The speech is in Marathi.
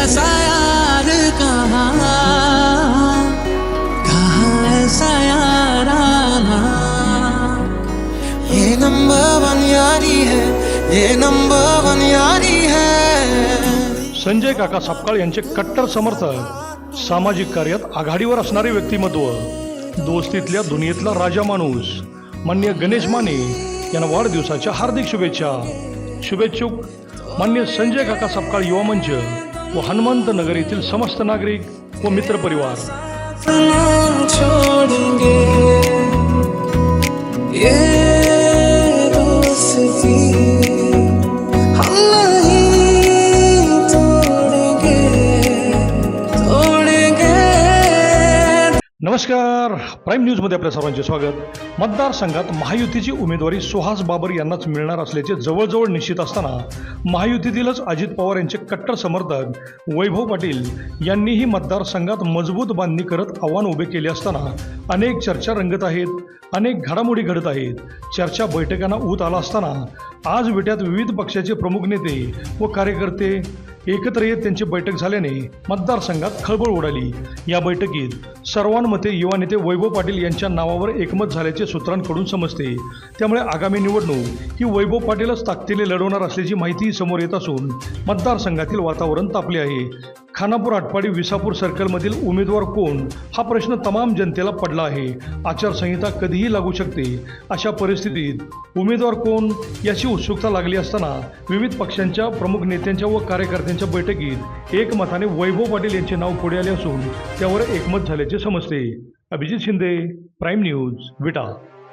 ऐसा यार कहाँ ऐसा ये नंबर वन यारी है ये नंबर वन यारी है। संजय काका सपकाळ यांचे कट्टर समर्थक सामाजिक कार्यात आघाडीवर असणारे व्यक्तिमत्व दोस्तीतल्या दुनियेतला राजा माणूस मान्य गणेश माने यांना वाढदिवसाच्या हार्दिक शुभेच्छा. शुभेच्छुक मान्य संजय काका सपकाळ युवा मंच व हनुमंत नगर समस्त नागरिक व मित्रपरिवार नमस्कार. प्राईम न्यूजमध्ये आपल्या सर्वांचे स्वागत. मतदारसंघात महायुतीची उमेदवारी सुहास बाबर यांनाच मिळणार असल्याचे जवळजवळ निश्चित असताना महायुतीतीलच अजित पवार यांचे कट्टर समर्थक वैभव पाटील यांनीही मतदारसंघात मजबूत बांधणी करत आव्हान उभे केले असताना अनेक चर्चा रंगत आहेत अनेक घडामोडी घडत आहेत. चर्चा बैठकांना ऊत आला असताना आज विट्यात विविध पक्षाचे प्रमुख नेते व कार्यकर्ते एकत्र येत त्यांची बैठक झाल्याने मतदारसंघात खळबळ उडाली. या बैठकीत सर्वांमते युवा नेते वैभव पाटील यांच्या नावावर एकमत झाल्याचे सूत्रांकडून समजते. त्यामुळे आगामी निवडणूक ही वैभव पाटीलच ताकदीने लढवणार असल्याची माहितीही समोर येत असून मतदारसंघातील वातावरण तापले आहे. खानापूर आटपाडी विसापूर सर्कलमधील उमेदवार कोण हा प्रश्न तमाम जनतेला पडला आहे. आचारसंहिता कधीही लागू शकते अशा परिस्थितीत उमेदवार कोण याची उत्सुकता लागली असताना विविध पक्षांच्या प्रमुख नेत्यांच्या व कार्यकर्त्यांच्या बैठकीत एकमताने वैभव पाटील यांचे नाव पुढे आले असून त्यावर एकमत झाल्याचे समजते. Abhijit Shinde prime news Vita.